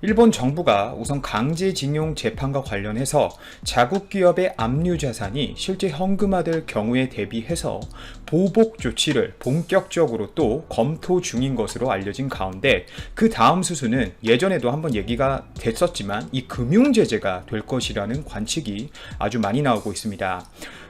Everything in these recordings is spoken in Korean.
일본 정부가 우선 강제징용 재판과 관련해서 자국 기업의 압류 자산이 실제 현금화될 경우에 대비해서 보복 조치를 본격적으로 또 검토 중인 것으로 알려진 가운데 그 다음 수순은 예전에도 한번 얘기가 됐었지만 이 금융 제재가 될 것이라는 관측이 아주 많이 나오고 있습니다.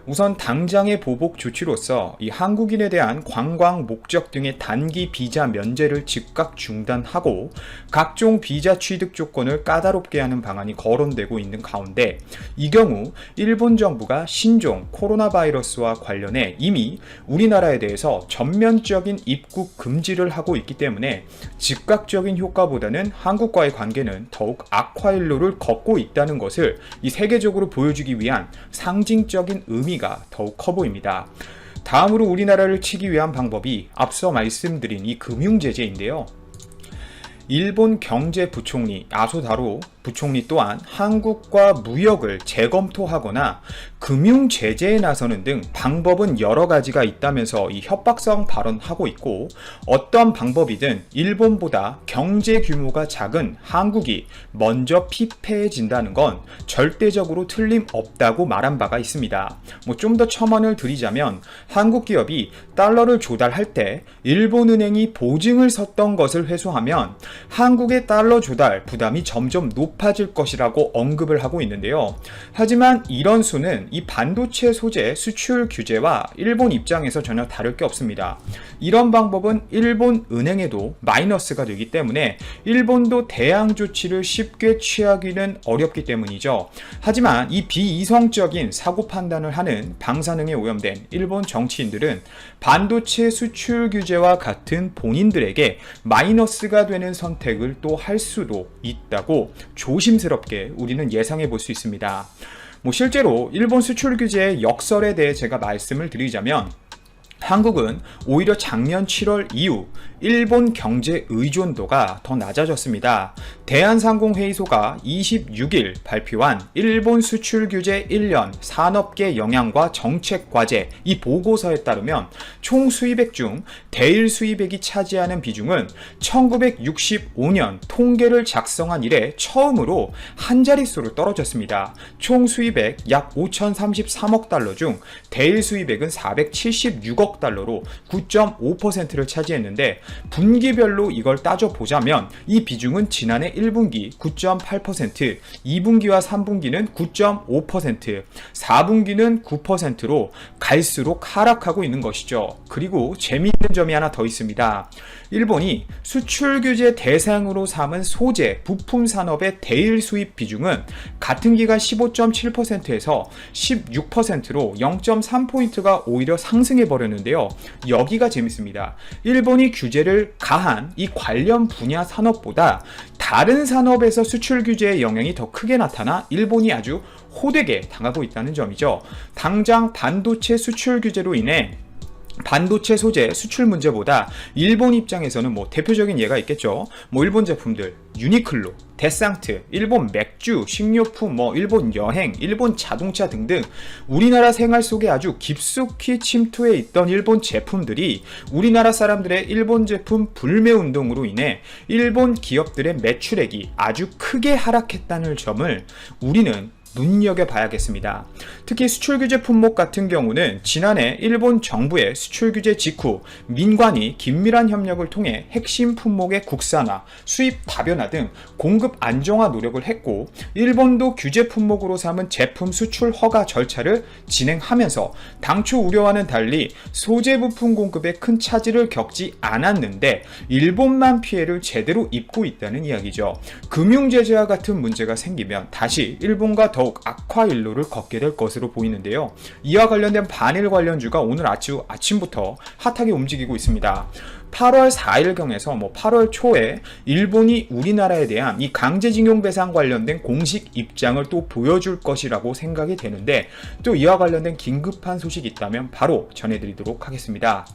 우선 당장의 보복 조치로서 이 한국인에 대한 관광 목적 등의 단기 비자 면제를 즉각 중단하고 각종 비자 취득 조건을 까다롭게 하는 방안이 거론되고 있는 가운데 이 경우 일본 정부가 신종 코로나 바이러스와 관련해 이미 우리나라에 대해서 전면적인 입국 금지를 하고 있기 때문에 즉각적인 효과보다는 한국과의 관계는 더욱 악화 일로를 걷고 있다는 것을 이 세계적으로 보여주기 위한 상징적인 의미 가 더욱 커 보입니다. 다음으로 우리나라를 치기 위한 방법이 앞서 말씀드린 이 금융제재인데요. 일본 경제부총리 아소다로 부총리 또한 한국과 무역을 재검토하거나 금융 제재에 나서는 등 방법은 여러 가지가 있다면서 이 협박성 발언하고 있고 어떤 방법이든 일본보다 경제 규모가 작은 한국이 먼저 피폐해진다는 건 절대적으로 틀림없다고 말한 바가 있습니다. 뭐 좀 더 첨언을 드리자면 한국 기업이 달러를 조달할 때 일본 은행이 보증을 섰던 것을 회수하면 한국의 달러 조달 부담이 점점 높 아질 것이라고 언급을 하고 있는데요. 하지만 이런 수는 이 반도체 소재 수출 규제와 일본 입장에서 전혀 다를 게 없습니다. 이런 방법은 일본 은행에도 마이너스가 되기 때문에 일본도 대항 조치를 쉽게 취하기는 어렵기 때문이죠. 하지만 이 비이성적인 사고 판단을 하는 방사능에 오염된 일본 정치인들은 반도체 수출 규제와 같은 본인들에게 마이너스가 되는 선택을 또 할 수도 있다고 조심스럽게 우리는 예상해 볼 수 있습니다. 뭐 실제로 일본 수출 규제의 역설에 대해 제가 말씀을 드리자면 한국은 오히려 작년 7월 이후 일본 경제 의존도가 더 낮아졌습니다. 대한상공회의소가 26일 발표한 일본 수출 규제 1년 산업계 영향과 정책 과제 이 보고서에 따르면 총 수입액 중 대일 수입액이 차지하는 비중은 1965년 통계를 작성한 이래 처음으로 한 자릿수로 떨어졌습니다. 총 수입액 약 5,033억 달러 중 대일 수입액은 476억 달러로 9.5%를 차지했는데 분기별로 이걸 따져 보자면 이 비중은 지난해 1분기 9.8%, 2분기와 3분기는 9.5%, 4분기는 9%로 갈수록 하락하고 있는 것이죠. 그리고 재미있는 점이 하나 더 있습니다. 일본이 수출 규제 대상으로 삼은 소재, 부품 산업의 대일 수입 비중은 같은 기간 15.7%에서 16%로 0.3포인트가 오히려 상승해 버렸는데요. 여기가 재밌습니다. 일본이 규제 를 가한 이 관련 분야 산업보다 다른 산업에서 수출 규제의 영향이 더 크게 나타나 일본이 아주 호되게 당하고 있다는 점이죠. 당장 반도체 수출 규제로 인해 반도체 소재 수출 문제보다 일본 입장에서는 뭐 대표적인 예가 있겠죠. 뭐 일본 제품들 유니클로, 데상트, 일본 맥주, 식료품, 뭐 일본 여행, 일본 자동차 등등 우리나라 생활 속에 아주 깊숙이 침투해 있던 일본 제품들이 우리나라 사람들의 일본 제품 불매 운동으로 인해 일본 기업들의 매출액이 아주 크게 하락했다는 점을 우리는 눈여겨봐야겠습니다. 특히 수출 규제 품목 같은 경우는 지난해 일본 정부의 수출 규제 직후 민관이 긴밀한 협력을 통해 핵심 품목의 국산화, 수입 다변화 등 공급 안정화 노력을 했고 일본도 규제 품목으로 삼은 제품 수출 허가 절차를 진행하면서 당초 우려와는 달리 소재 부품 공급에 큰 차질을 겪지 않았는데 일본만 피해를 제대로 입고 있다는 이야기죠. 금융 제재와 같은 문제가 생기면 다시 일본과 더욱 악화 일로를 걷게 될 것으로 보이는데요. 이와 관련된 반일 관련주가 오늘 아침, 아침부터 핫하게 움직이고 있습니다. 8월 4일경에서 뭐 8월 초에 일본이 우리나라에 대한 이 강제징용 배상 관련된 공식 입장을 또 보여줄 것이라고 생각이 되는데 또 이와 관련된 긴급한 소식이 있다면 바로 전해드리도록 하겠습니다.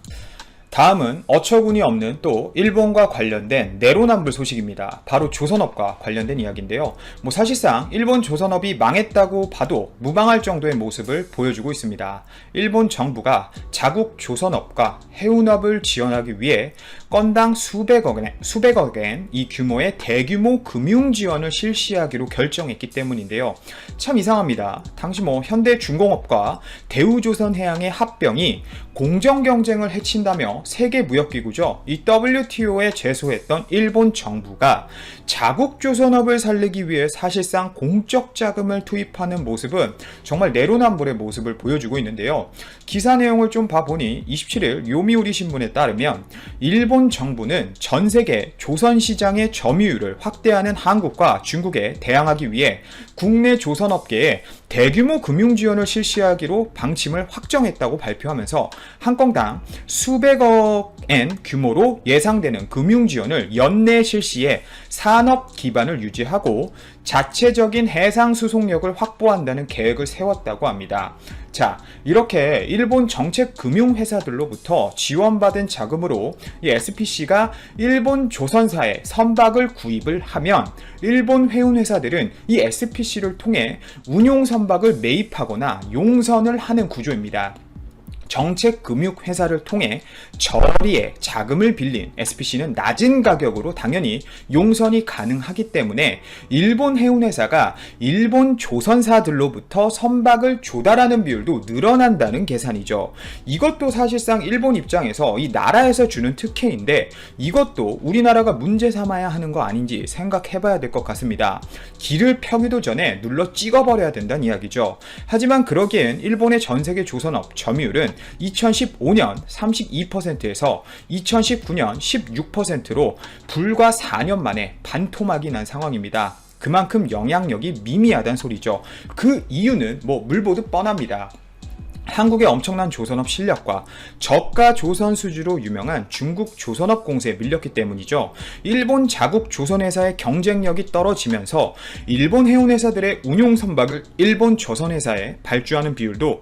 다음은 어처구니 없는 또 일본과 관련된 내로남불 소식입니다. 바로 조선업과 관련된 이야기인데요. 뭐 사실상 일본 조선업이 망했다고 봐도 무방할 정도의 모습을 보여주고 있습니다. 일본 정부가 자국 조선업과 해운업을 지원하기 위해 건당 수백억엔, 수백억엔 이 규모의 대규모 금융 지원을 실시하기로 결정했기 때문인데요. 참 이상합니다. 당시 뭐 현대중공업과 대우조선해양의 합병이 공정 경쟁을 해친다며 세계 무역기구죠. 이 WTO에 제소했던 일본 정부가 자국 조선업을 살리기 위해 사실상 공적 자금을 투입하는 모습은 정말 내로남불의 모습을 보여주고 있는데요. 기사 내용을 좀 봐보니 27일 요미우리 신문에 따르면 일본 정부는 전 세계 조선 시장의 점유율을 확대하는 한국과 중국에 대항하기 위해 국내 조선 업계에 대규모 금융 지원을 실시하기로 방침을 확정했다고 발표하면서 한 건당 수백억 엔 규모로 예상되는 금융 지원을 연내 실시해 산업 기반을 유지하고 자체적인 해상 수송력을 확보한다는 계획을 세웠다고 합니다. 자, 이렇게 일본 정책 금융 회사들로부터 지원받은 자금으로 이 SPC가 일본 조선사에 선박을 구입을 하면 일본 해운 회사들은 이 SPC를 통해 운용 선박을 매입하거나 용선을 하는 구조입니다. 정책 금융 회사를 통해 저리에 자금을 빌린 SPC는 낮은 가격으로 당연히 용선이 가능하기 때문에 일본 해운 회사가 일본 조선사들로부터 선박을 조달하는 비율도 늘어난다는 계산이죠. 이것도 사실상 일본 입장에서 이 나라에서 주는 특혜인데 이것도 우리나라가 문제 삼아야 하는 거 아닌지 생각해 봐야 될 것 같습니다. 길을 펴기도 전에 눌러 찍어버려야 된다는 이야기죠. 하지만 그러기엔 일본의 전 세계 조선업 점유율은 2015년 32%에서 2019년 16%로 불과 4년 만에 반토막이 난 상황입니다. 그만큼 영향력이 미미하다는 소리죠. 그 이유는 뭐 물보듯 뻔합니다. 한국의 엄청난 조선업 실력과 저가 조선 수주로 유명한 중국 조선업 공세에 밀렸기 때문이죠. 일본 자국 조선회사의 경쟁력이 떨어지면서 일본 해운회사들의 운용 선박을 일본 조선회사에 발주하는 비율도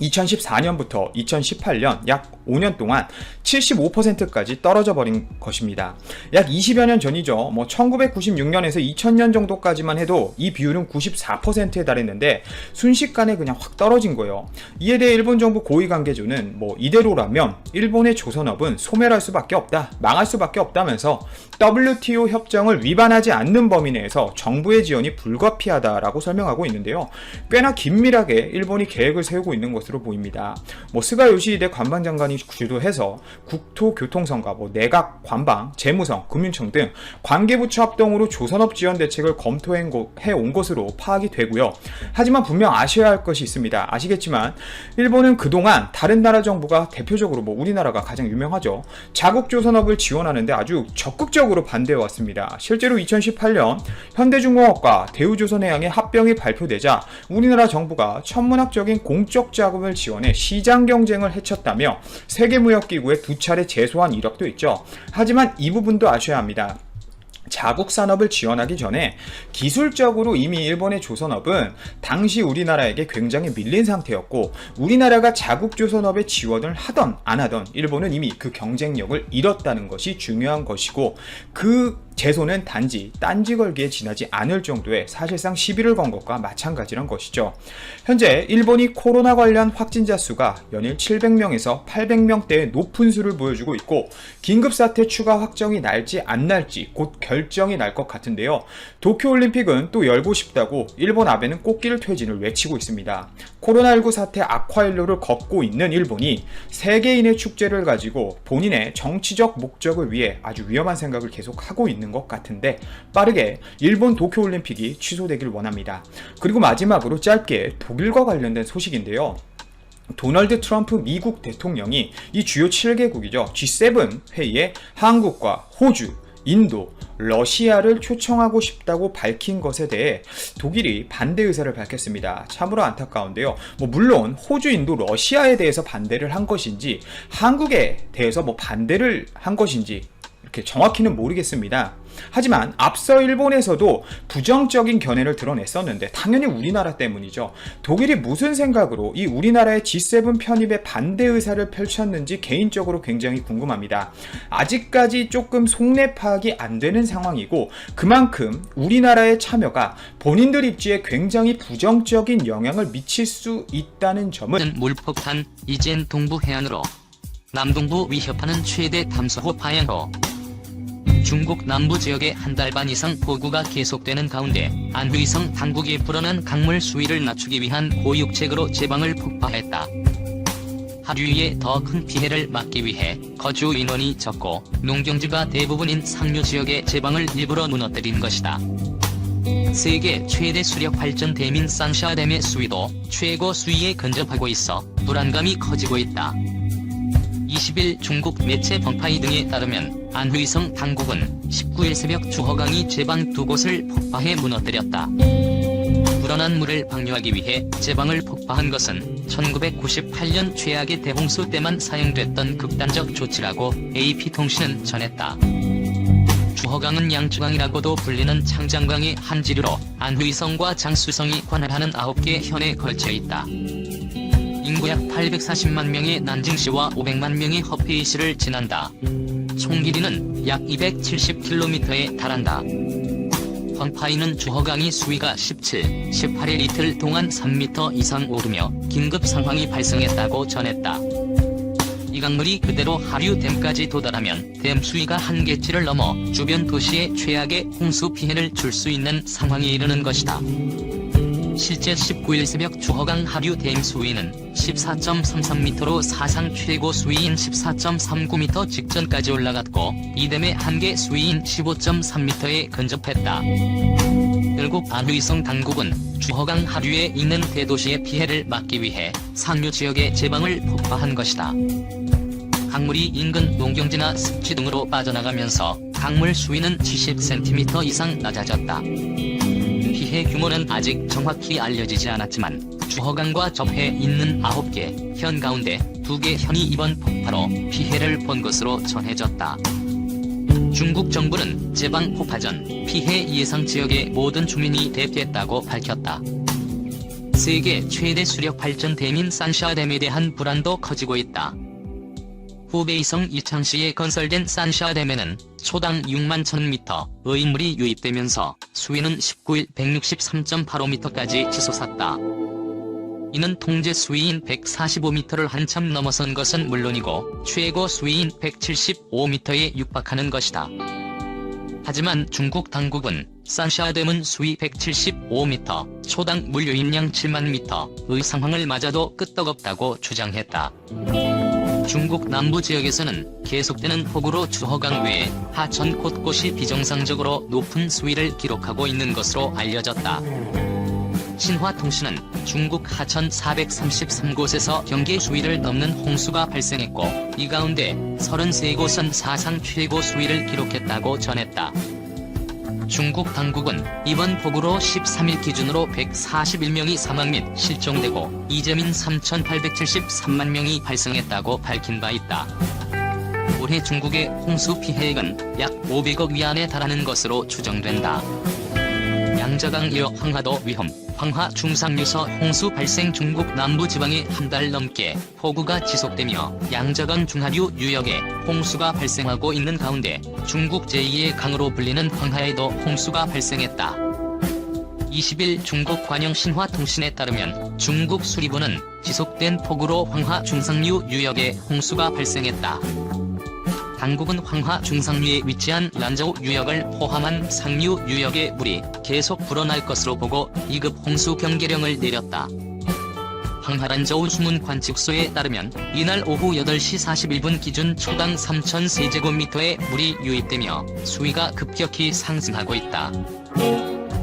2014년부터 2018년 약 5년 동안 75%까지 떨어져 버린 것입니다. 약 20여 년 전이죠. 뭐 1996년에서 2000년 정도까지만 해도 이 비율은 94%에 달했는데 순식간에 그냥 확 떨어진 거예요. 이에 대해 일본 정부 고위 관계자는 뭐 이대로라면 일본의 조선업은 소멸할 수밖에 없다. 망할 수밖에 없다면서 WTO 협정을 위반하지 않는 범위 내에서 정부의 지원이 불가피하다라고 설명하고 있는데요. 꽤나 긴밀하게 일본이 계획을 세우고 있는 것으로 보입니다. 뭐 스가 요시히데 관방 장관이 주도해서 국토교통성과 뭐 내각, 관방, 재무성, 금융청 등 관계부처 합동으로 조선업 지원 대책을 검토해 온 것으로 파악이 되고요. 하지만 분명 아셔야 할 것이 있습니다. 아시겠지만 일본은 그동안 다른 나라 정부가 대표적으로 뭐 우리나라가 가장 유명하죠. 자국 조선업을 지원하는데 아주 적극적으로 반대해 왔습니다. 실제로 2018년 현대중공업과 대우조선해양의 합병이 발표되자 우리나라 정부가 천문학적인 공적 자금을 지원해 시장 경쟁을 해쳤다며 세계무역기구에 두 차례 제소한 이력도 있죠. 하지만 이 부분도 아셔야 합니다. 자국 산업을 지원하기 전에 기술적으로 이미 일본의 조선업은 당시 우리나라에게 굉장히 밀린 상태였고 우리나라가 자국 조선업에 지원을 하던 안 하던 일본은 이미 그 경쟁력을 잃었다는 것이 중요한 것이고 그 제소는 단지 딴지 걸기에 지나지 않을 정도의 사실상 시비를 건 것과 마찬가지란 것이죠. 현재 일본이 코로나 관련 확진자 수가 연일 700명에서 800명대의 높은 수를 보여주고 있고 긴급사태 추가 확정이 날지 안 날지 곧 결정이 날 것 같은데요. 도쿄올림픽은 또 열고 싶다고 일본 아베는 꽃길 퇴진을 외치고 있습니다. 코로나19 사태 악화일로를 걷고 있는 일본이 세계인의 축제를 가지고 본인의 정치적 목적을 위해 아주 위험한 생각을 계속하고 있는 것 같은데 빠르게 일본 도쿄올림픽이 취소되길 원합니다. 그리고 마지막으로 짧게 독일과 관련된 소식인데요. 도널드 트럼프 미국 대통령이 이 주요 7개국이죠. G7 회의에 한국과 호주, 인도, 러시아를 초청하고 싶다고 밝힌 것에 대해 독일이 반대 의사를 밝혔습니다. 참으로 안타까운데요. 뭐 물론 호주, 인도, 러시아에 대해서 반대를 한 것인지 한국에 대해서 뭐 반대를 한 것인지 이렇게 정확히는 모르겠습니다. 하지만 앞서 일본에서도 부정적인 견해를 드러냈었는데 당연히 우리나라 때문이죠. 독일이 무슨 생각으로 이 우리나라의 G7 편입에 반대 의사를 펼쳤는지 개인적으로 굉장히 궁금합니다. 아직까지 조금 속내 파악이 안 되는 상황이고 그만큼 우리나라의 참여가 본인들 입지에 굉장히 부정적인 영향을 미칠 수 있다는 점은 는 물폭탄 이젠 동부 해안으로 남동부 위협하는 최대 탐사호 방향으로 중국 남부 지역에 한 달 반 이상 폭우가 계속되는 가운데 안휘성 당국이 불어난 강물 수위를 낮추기 위한 고육책으로 제방을 폭파했다. 하류에 더 큰 피해를 막기 위해 거주 인원이 적고 농경지가 대부분인 상류 지역의 제방을 일부러 무너뜨린 것이다. 세계 최대 수력 발전 댐인 산샤댐의 수위도 최고 수위에 근접하고 있어 불안감이 커지고 있다. 20일 중국 매체 벙파이 등에 따르면 안휘성 당국은 19일 새벽 주허강이 제방 두 곳을 폭파해 무너뜨렸다. 불어난 물을 방류하기 위해 제방을 폭파한 것은 1998년 최악의 대홍수 때만 사용됐던 극단적 조치라고 AP통신은 전했다. 주허강은 양주강이라고도 불리는 창장강의 한 지류로 안휘성과 장수성이 관할하는 9개 현에 걸쳐 있다. 인구 약 840만 명의 난징시와 500만 명의 허페이시를 지난다. 총 길이는 약 270km에 달한다. 펑파이는 주허강이 수위가 17, 18일 이틀 동안 3m 이상 오르며 긴급 상황이 발생했다고 전했다. 이 강물이 그대로 하류댐까지 도달하면 댐 수위가 한계치를 넘어 주변 도시에 최악의 홍수 피해를 줄 수 있는 상황에 이르는 것이다. 실제 19일 새벽 주허강 하류 댐 수위는 14.33m로 사상 최고 수위인 14.39m 직전까지 올라갔고 이 댐의 한계 수위인 15.3m에 근접했다. 결국 안휘성 당국은 주허강 하류에 있는 대도시의 피해를 막기 위해 상류 지역의 제방을 폭파한 것이다. 강물이 인근 농경지나 습지 등으로 빠져나가면서 강물 수위는 70cm 이상 낮아졌다. 피해 규모는 아직 정확히 알려지지 않았지만 주허강과 접해 있는 9개 현 가운데 2개 현이 이번 폭파로 피해를 본 것으로 전해졌다. 중국 정부는 제방 폭파 전 피해 예상 지역의 모든 주민이 대피했다고 밝혔다. 세계 최대 수력 발전 댐인 산샤댐에 대한 불안도 커지고 있다. 후베이성 이창시에 건설된 산샤댐에는 초당 6만 1000m의 물이 유입되면서 수위는 19일 163.85m까지 치솟았다. 이는 통제 수위인 145m를 한참 넘어선 것은 물론이고 최고 수위인 175m에 육박하는 것이다. 하지만 중국 당국은 산샤댐은 수위 175m, 초당 물 유입량 7만 m의 상황을 맞아도 끄떡없다고 주장했다. 중국 남부 지역에서는 계속되는 폭우로 주허강 외에 하천 곳곳이 비정상적으로 높은 수위를 기록하고 있는 것으로 알려졌다. 신화통신은 중국 하천 433곳에서 경계 수위를 넘는 홍수가 발생했고 이 가운데 33곳은 사상 최고 수위를 기록했다고 전했다. 중국 당국은 이번 폭우로 13일 기준으로 141명이 사망 및 실종되고 이재민 3,873만 명이 발생했다고 밝힌 바 있다. 올해 중국의 홍수 피해액은 약 500억 위안에 달하는 것으로 추정된다. 양저강 이어 황하도 위험, 황하 중상류서 홍수 발생 중국 남부 지방에 한 달 넘게 폭우가 지속되며 양저강 중하류 유역에 홍수가 발생하고 있는 가운데 중국 제2의 강으로 불리는 황하에도 홍수가 발생했다. 20일 중국 관영 신화통신에 따르면 중국 수리부는 지속된 폭우로 황하 중상류 유역에 홍수가 발생했다. 당국은 황하 중상류에 위치한 란저우 유역을 포함한 상류 유역의 물이 계속 불어날 것으로 보고 2급 홍수 경계령을 내렸다. 황하란저우 수문 관측소에 따르면 이날 오후 8시 41분 기준 초당 3,000세제곱미터의 물이 유입되며 수위가 급격히 상승하고 있다.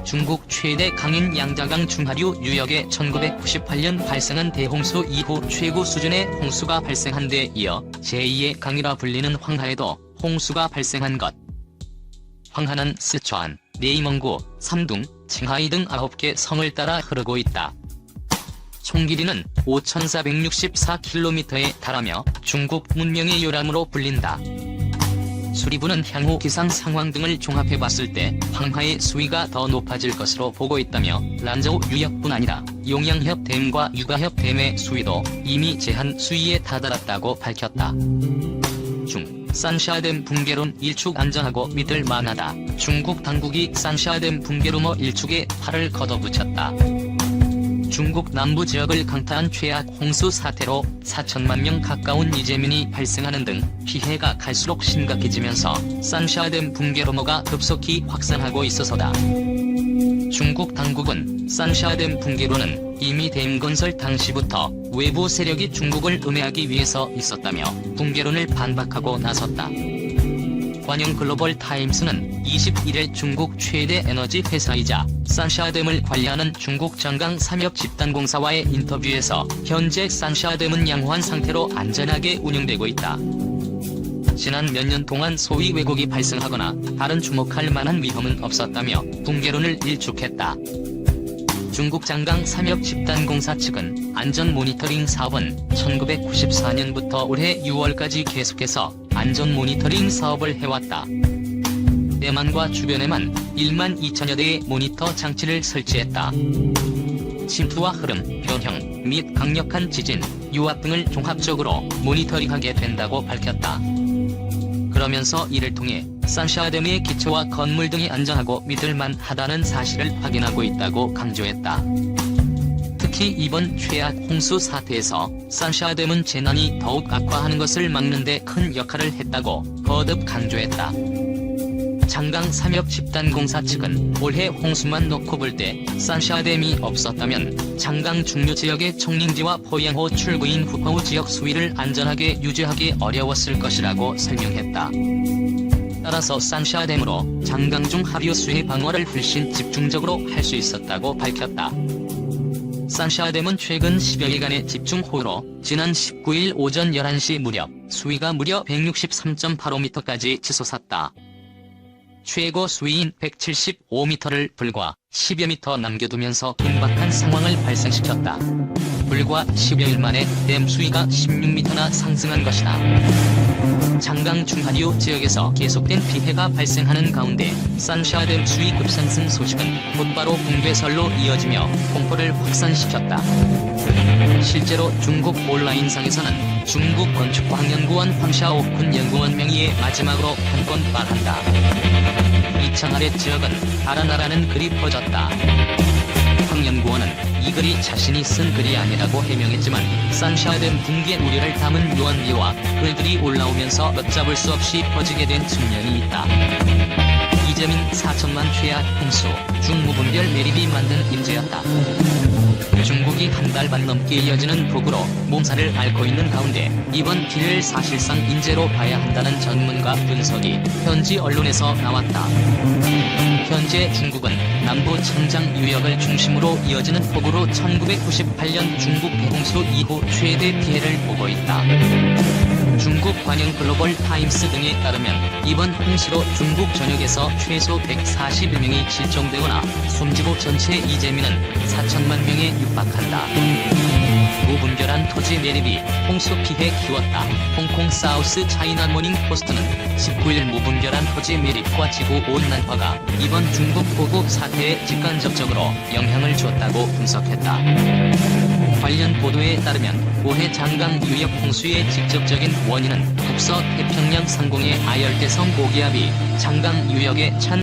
중국 최대 강인 양자강 중하류 유역에 1998년 발생한 대홍수 이후 최고 수준의 홍수가 발생한 데 이어 제2의 강이라 불리는 황하에도 홍수가 발생한 것. 황하는 스촨, 네이멍구, 삼둥, 칭하이 등 9개 성을 따라 흐르고 있다. 총 길이는 5,464km에 달하며 중국 문명의 요람으로 불린다. 수리부는 향후 기상 상황 등을 종합해 봤을 때 황화의 수위가 더 높아질 것으로 보고 있다며 란저우 유역뿐 아니라 용양협 댐과 유가협 댐의 수위도 이미 제한 수위에 다다랐다고 밝혔다. 중, 산샤댐 붕괴론 일축 안전하고 믿을 만하다. 중국 당국이 산샤댐 붕괴 루머 일축에 팔을 걷어붙였다. 중국 남부 지역을 강타한 최악 홍수 사태로 4천만 명 가까운 이재민이 발생하는 등 피해가 갈수록 심각해지면서 산샤댐 붕괴 루머가 급속히 확산하고 있어서다. 중국 당국은 산샤댐 붕괴로는 이미 댐 건설 당시부터 외부 세력이 중국을 음해하기 위해서 있었다며 붕괴론을 반박하고 나섰다. 관영 글로벌 타임스는 21일 중국 최대 에너지 회사이자 산샤댐을 관리하는 중국 장강 삼역 집단공사와의 인터뷰에서 현재 산샤댐은 양호한 상태로 안전하게 운영되고 있다. 지난 몇 년 동안 소위 왜곡이 발생하거나 다른 주목할 만한 위험은 없었다며 붕괴론을 일축했다. 중국 장강 삼역 집단공사 측은 안전 모니터링 사업은 1994년부터 올해 6월까지 계속해서 안전 모니터링 사업을 해왔다. 대만과 주변에만 1만 2천여 대의 모니터 장치를 설치했다. 침투와 흐름, 변형 및 강력한 지진, 유압 등을 종합적으로 모니터링하게 된다고 밝혔다. 그러면서 이를 통해 산샤댐의 기초와 건물 등이 안전하고 믿을만하다는 사실을 확인하고 있다고 강조했다. 특히 이번 최악 홍수 사태에서 산샤댐은 재난이 더욱 악화하는 것을 막는 데 큰 역할을 했다고 거듭 강조했다. 장강 삼역 집단공사 측은 올해 홍수만 놓고 볼 때 산샤댐이 없었다면 장강 중류 지역의 청링지와 포양호 출구인 후파우 지역 수위를 안전하게 유지하기 어려웠을 것이라고 설명했다. 따라서 산샤댐으로 장강 중 하류 수해 방어를 훨씬 집중적으로 할 수 있었다고 밝혔다. 산샤댐은 최근 10여일간의 집중호우로 지난 19일 오전 11시 무렵 수위가 무려 163.85m까지 치솟았다. 최고 수위인 175m를 불과 10여 미터 남겨두면서 긴박한 상황을 발생시켰다. 불과 10여일 만에 댐 수위가 16m나 상승한 것이다. 장강 중하류 지역에서 계속된 피해가 발생하는 가운데 산샤댐 수위 급상승 소식은 곧바로 붕괴설로 이어지며 공포를 확산시켰다. 실제로 중국 온라인상에서는 중국 건축과학연구원 황샤오쿤 연구원 명의의 마지막으로 한 건 말한다. 이창 아래 지역은 달아나라는 글이 퍼졌다. 황 연구원은 이 글이 자신이 쓴 글이 아니라고 해명했지만 산샤댐 붕괴 우려를 담은 유언비와 글들이 올라오면서 걷잡을 수 없이 퍼지게 된 측면이 있다. 이재민 4천만 최악 홍수 중무분별 매립이 만든 인재였다. 중국이 한 달 반 넘게 이어지는 폭우로 몸살을 앓고 있는 가운데 이번 기회를 사실상 인재로 봐야 한다는 전문가 분석이 현지 언론에서 나왔다. 현재 중국은 남부 청장 유역을 중심으로 이어지는 폭우로 1998년 중국 대홍수 이후 최대 피해를 보고 있다. 중국 관영 글로벌 타임스 등에 따르면 이번 홍수로 중국 전역에서 최소 141명이 실종되거나 숨지고 전체 이재민은 4천만 명에 육박한다. 무분별한 토지 매립이 홍수 피해 키웠다. 홍콩 사우스 차이나 모닝 포스트는 19일 무분별한 토지 매립과 지구 온난화가 이번 중국 보국 사태에 직간접적으로 영향을 줬다고 분석했다. 관련 보도에 따르면 올해 장강 유역 홍수의 직접적인 원인은 북서 태평양 상공의 아열대성 고기압이 장강 유역에 찬